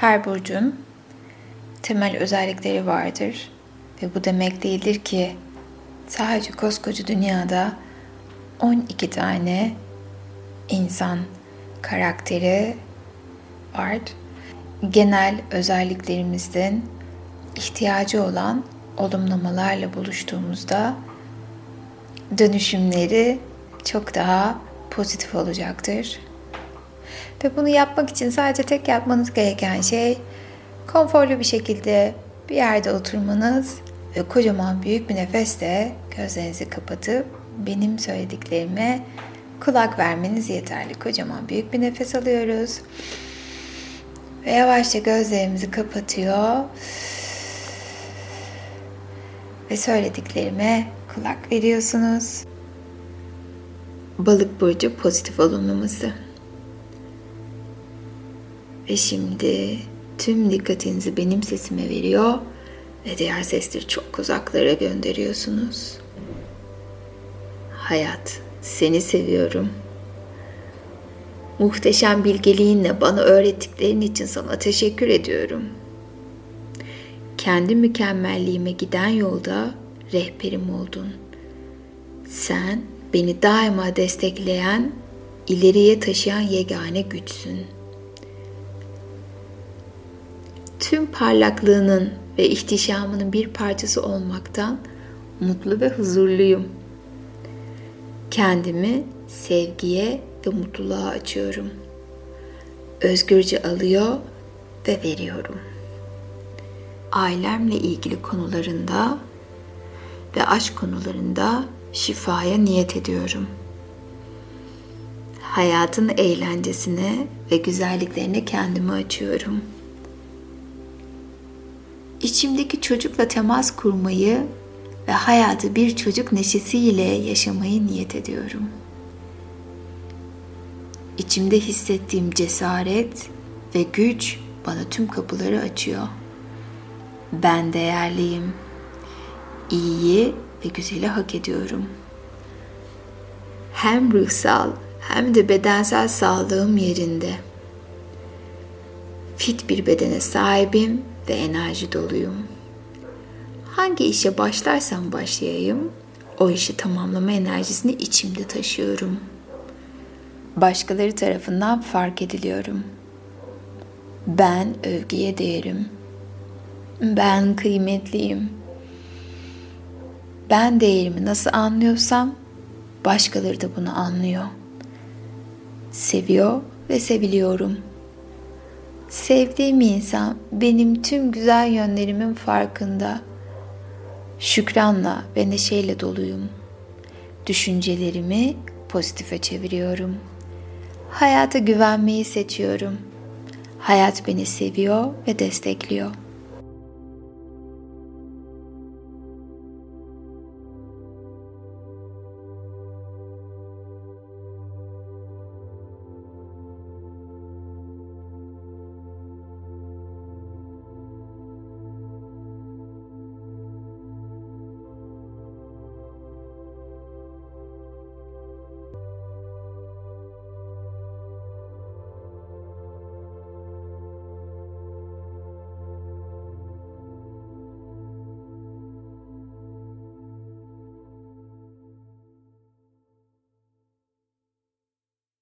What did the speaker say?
Her burcun temel özellikleri vardır ve bu demek değildir ki sadece koskoca dünyada 12 tane insan karakteri var. Genel özelliklerimizin ihtiyacı olan olumlamalarla buluştuğumuzda dönüşümleri çok daha pozitif olacaktır. Ve bunu yapmak için sadece tek yapmanız gereken şey konforlu bir şekilde bir yerde oturmanız ve kocaman büyük bir nefesle gözlerinizi kapatıp benim söylediklerime kulak vermeniz yeterli. Kocaman büyük bir nefes alıyoruz. Ve yavaşça gözlerimizi kapatıyor. Ve söylediklerime kulak veriyorsunuz. Balık burcu pozitif olumlaması. Ve şimdi tüm dikkatinizi benim sesime veriyor ve diğer sesleri çok uzaklara gönderiyorsunuz. Hayat, seni seviyorum. Muhteşem bilgeliğinle bana öğrettiklerin için sana teşekkür ediyorum. Kendi mükemmelliğime giden yolda rehberim oldun. Sen beni daima destekleyen, ileriye taşıyan yegane güçsün. Tüm parlaklığının ve ihtişamının bir parçası olmaktan mutlu ve huzurluyum. Kendimi sevgiye ve mutluluğa açıyorum. Özgürce alıyor ve veriyorum. Ailemle ilgili konularında ve aşk konularında şifaya niyet ediyorum. Hayatın eğlencesine ve güzelliklerine kendimi açıyorum. İçimdeki çocukla temas kurmayı ve hayatı bir çocuk neşesiyle yaşamayı niyet ediyorum. İçimde hissettiğim cesaret ve güç bana tüm kapıları açıyor. Ben değerliyim. İyiyi ve güzeli hak ediyorum. Hem ruhsal hem de bedensel sağlığım yerinde. Fit bir bedene sahibim ve enerji doluyum. Hangi işe başlarsam başlayayım, o işi tamamlama enerjisini içimde taşıyorum. Başkaları tarafından fark ediliyorum. Ben övgüye değerim. Ben kıymetliyim. Ben değerimi nasıl anlıyorsam başkaları da bunu anlıyor. Seviyor ve seviliyorum. Sevdiğim insan benim tüm güzel yönlerimin farkında. Şükranla ve neşeyle doluyum. Düşüncelerimi pozitife çeviriyorum. Hayata güvenmeyi seçiyorum. Hayat beni seviyor ve destekliyor.